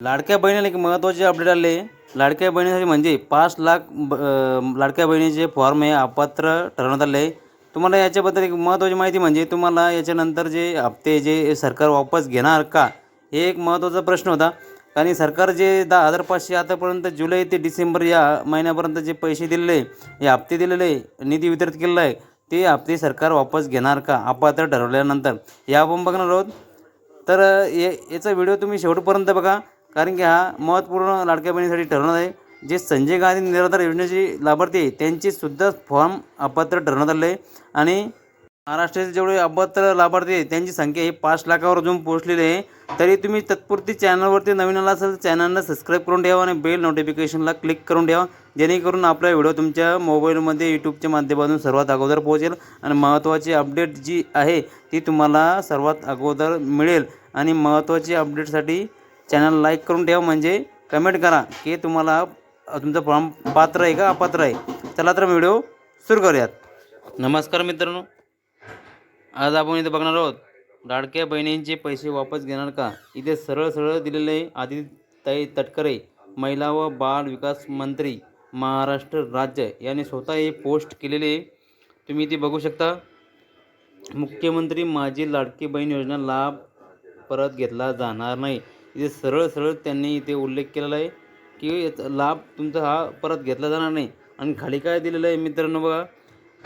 लाडक्या बहिणीला एक महत्त्वाचे अपडेट आले. लाडक्या बहिणीसाठी म्हणजे पाच लाख ब लाडक्या बहिणीचे फॉर्म हे अपात्र ठरवण्यात आले. तुम्हाला याच्याबद्दल एक महत्त्वाची माहिती म्हणजे तुम्हाला याच्यानंतर जे हप्ते जे सरकार वापस घेणार का हे एक महत्त्वाचा प्रश्न होता. कारण सरकार जे दहा हजार पाचशे आतापर्यंत जुलै ते डिसेंबर या महिन्यापर्यंत जे पैसे दिलेले हे हप्ते दिलेले निधी वितरित केलेला आहे ते हप्ते सरकार वापस घेणार का अपात्र ठरवल्यानंतर. या आपण बघणार आहोत. तर ये याचा व्हिडिओ तुम्ही शेवटपर्यंत बघा. कारण की हा महत्त्वपूर्ण लाडक्या बहिणीसाठी ठरणार आहे. जे संजय गांधी निराधार योजनेचे लाभार्थी आहे त्यांचीसुद्धा फॉर्म अपात्र ठरवण्यात आले आहे. आणि महाराष्ट्राचे जेवढे अपात्र लाभार्थी आहे त्यांची संख्या ही पाच लाखावर अजून पोहोचलेली आहे. तरी तुम्ही तत्पुरती चॅनलवरती नवीन आला असेल तर चॅनलला सबस्क्राईब करून ठेवा आणि बेल नोटिफिकेशनला क्लिक करून ठेवा जेणेकरून आपला व्हिडिओ तुमच्या मोबाईलमध्ये यूट्यूबच्या माध्यमातून सर्वात अगोदर पोहोचेल. आणि महत्त्वाची अपडेट जी आहे ती तुम्हाला सर्वात अगोदर मिळेल. आणि महत्त्वाची अपडेटसाठी चॅनल लाईक करून ठेवा म्हणजे कमेंट करा की तुम्हाला तुमचं फॉर्म पात्र आहे का अपात्र आहे. चला तर व्हिडिओ सुरू करूयात. नमस्कार मित्रांनो. आज आपण इथे बघणार आहोत लाडक्या बहिणींचे पैसे वापस घेणार का? इथे सरळ सरळ दिलेले आहे आदिताई तटकरे महिला व बाल विकास मंत्री महाराष्ट्र राज्य यांनी स्वतः हे पोस्ट केलेले तुम्ही इथे बघू शकता मुख्यमंत्री माझी लाडकी बहीण योजना लाभ परत घेतला जाणार नाही. इथे सरळ सरळ त्यांनी इथे उल्लेख केलेला आहे की याचा लाभ तुमचा हा परत घेतला जाणार नाही. आणि खाली काय दिलेलं आहे मित्रांनो बघा.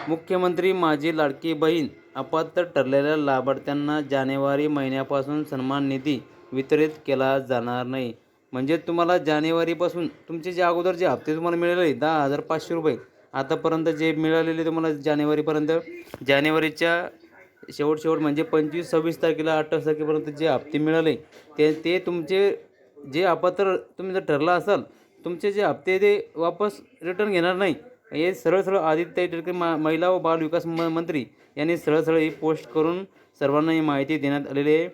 मुख्यमंत्री माझी लाडकी बहीण अपात्र ठरलेल्या लाभार्थ्यांना जानेवारी महिन्यापासून सन्मान निधी वितरित केला जाणार नाही. म्हणजे तुम्हाला जानेवारीपासून तुमचे जे अगोदर जे हप्ते तुम्हाला मिळाले दहा हजार पाचशे रुपये. आतापर्यंत जे मिळालेले तुम्हाला जानेवारीपर्यंत जानेवारीच्या शेवट शेवट म्हणजे पंचवीस सव्वीस तारखेला अठ्ठावीस तारखेपर्यंत जे हप्ते मिळाले ते ते तुमचे जे अपात्र तुम्ही जर ठरला असाल तुमचे जे हप्ते ते वापस रिटर्न घेणार नाही. हे सरळ सरळ आदित्य टिळके मा महिला व बाल विकास म मंत्री यांनी सरळ सरळ ही पोस्ट करून सर्वांना ही माहिती देण्यात आलेली आहे.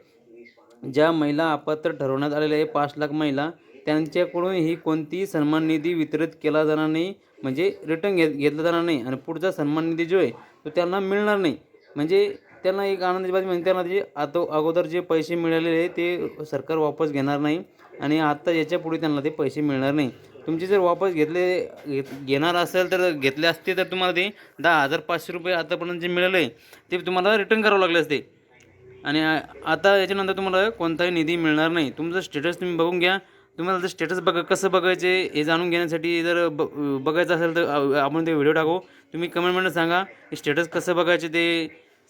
ज्या महिला अपात्र ठरवण्यात आलेल्या आहे पाच लाख महिला त्यांच्याकडून ही कोणतीही सन्मान निधी वितरित केला जाणार नाही म्हणजे रिटर्न घेत घेतला जाणार नाही. आणि पुढचा सन्मान निधी जो आहे तो त्यांना मिळणार नाही. म्हणजे त्यांना एक आनंदाची बातमी म्हणजे त्यांना जे आता अगोदर जे पैसे मिळालेले ते सरकार वापस घेणार नाही आणि आत्ता याच्यापुढे त्यांना ते पैसे मिळणार नाही. तुमचे जर वापस घेतले घेत घेणार असेल तर घेतले असते तर तुम्हाला ते दहा हजार पाचशे रुपये आतापर्यंत जे मिळालं आहे ते तुम्हाला रिटर्न करावं लागले असते. आणि आ- आता याच्यानंतर तुम्हाला कोणताही निधी मिळणार नाही. तुमचं स्टेटस तुम्ही बघून घ्या. तुम्हाला जर स्टेटस बघा कसं बघायचे हे जाणून घेण्यासाठी जर ब बघायचं असेल तर आपण ते व्हिडिओ टाकू. तुम्ही कमेंटमध्ये सांगा स्टेटस कसं बघायचे ते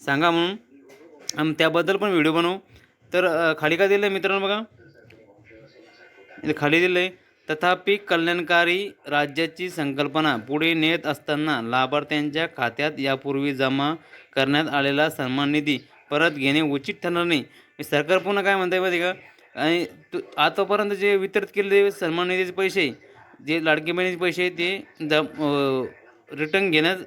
सांगा म्हणून. आणि त्याबद्दल पण व्हिडिओ बनवू. तर खाली काय दिलं आहे मित्रांनो बघा? खाली दिलं आहे तथापि कल्याणकारी राज्याची संकल्पना पुढे नेत असताना लाभार्थ्यांच्या खात्यात यापूर्वी जमा करण्यात आलेला सन्मान निधी परत घेणे उचित ठरणार नाही. सरकार पुन्हा काय म्हणताय माहिती का? आणि तू आतापर्यंत जे वितरित केलेले सन्मान निधीचे पैसे जे लाडकी बहिणीचे पैसे ते ज रिटर्न घेण्यात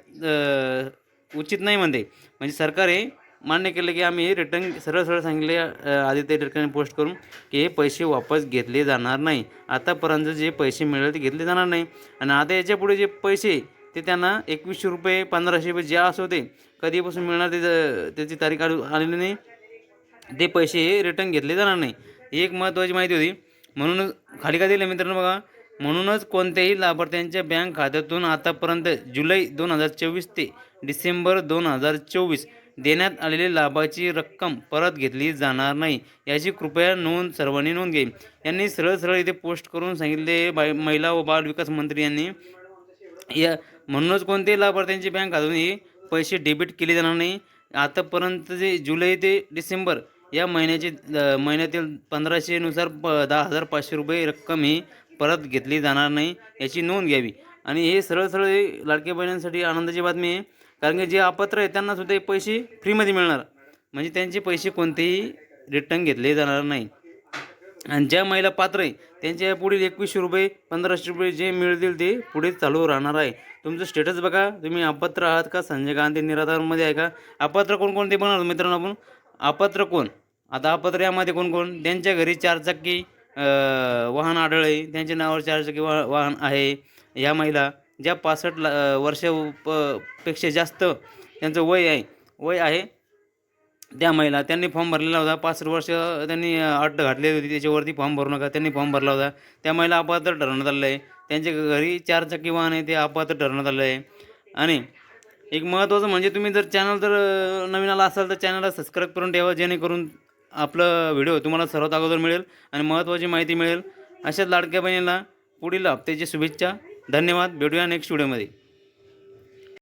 उचित नाही म्हणते. म्हणजे सरकार हे मान्य केलं की आम्ही रिटर्न सरळ सरळ सांगितले आदित्य ठिकाणी पोस्ट करून की हे पैसे वापस घेतले जाणार नाही. आतापर्यंत जे पैसे मिळाले ते घेतले जाणार नाही. आणि आता याच्यापुढे जे पैसे ते त्यांना एकवीसशे रुपये पंधराशे रुपये जे असं होते कधीपासून मिळणार ते त्याची तारीख आलेली नाही. ते पैसे हे रिटर्न घेतले जाणार नाही. ही एक महत्त्वाची माहिती होती. म्हणून खाली काय दिलं मित्रांनो बघा. म्हणूनच कोणत्याही लाभार्थ्यांच्या बँक खात्यातून आतापर्यंत जुलै दोन हजार चोवीस ते डिसेंबर दोन हजार चोवीस देण्यात आलेली लाभाची रक्कम परत घेतली जाणार नाही याची कृपया नोंद सर्वांनी नोंद घ्यावी यांनी सरळ सरळ इथे पोस्ट करून सांगितले बाय महिला व बाल विकास मंत्री यांनी. या म्हणूनच कोणत्याही लाभार्थ्यांची बँक खात्यातून पैसे डेबिट केले जाणार नाही. आतापर्यंत जे जुलै ते डिसेंबर या महिन्याचे महिन्यातील पंधराशेनुसार प दहा हजार पाचशे रुपये रक्कम ही परत घेतली जाणार नाही याची नोंद घ्यावी. आणि हे सरळ सरळ लाडक्या बहिणींसाठी आनंदाची बातमी आहे. कारण की जे अपात्र आहे त्यांना सुद्धा हे पैसे फ्रीमध्ये मिळणार. म्हणजे त्यांचे पैसे कोणतेही रिटर्न घेतले जाणार नाही. आणि ज्या महिला पात्र आहे त्यांच्या पुढील एकवीसशे रुपये पंधराशे रुपये जे मिळतील ते पुढे चालू राहणार आहे. तुमचं स्टेटस बघा. तुम्ही अपात्र आहात का? संजय गांधी निराधारमध्ये आहे का? अपात्र कोणकोणते बनवलं मित्रांनो आपण? अपात्र कोण? आता अपात्र यामध्ये कोणकोण त्यांच्या घरी चारचाकी वाहन आढळले. त्यांच्या नावावर चारचाकी वा वाहन आहे. या महिला ज्या पासष्ट ला वर्ष प पेक्षा जास्त त्यांचं वय आहे वय आहे त्या महिला त्यांनी फॉर्म भरलेला होता. पासष्ट वर्ष त्यांनी अट घातली होती. त्याच्यावरती फॉर्म भरू नका. त्यांनी फॉर्म भरला होता. त्या महिला अपात्र ठरवण्यात आलं आहे. त्यांच्या घरी चारचाकी वाहन आहे. ते अपात्र ठरवण्यात आलं आहे. आणि एक महत्त्वाचं म्हणजे तुम्ही जर चॅनल जर नवीन आला असाल तर चॅनलला सबस्क्राईब करून ठेवा. जेणेकरून आपलं व्हिडिओ तुम्हाला सर्वात अगोदर मिळेल आणि महत्त्वाची माहिती मिळेल. अशाच लाडक्या बहिणीला पुढील हप्त्याची शुभेच्छा. धन्यवाद. भेटूया नेक्स्ट व्हिडिओमध्ये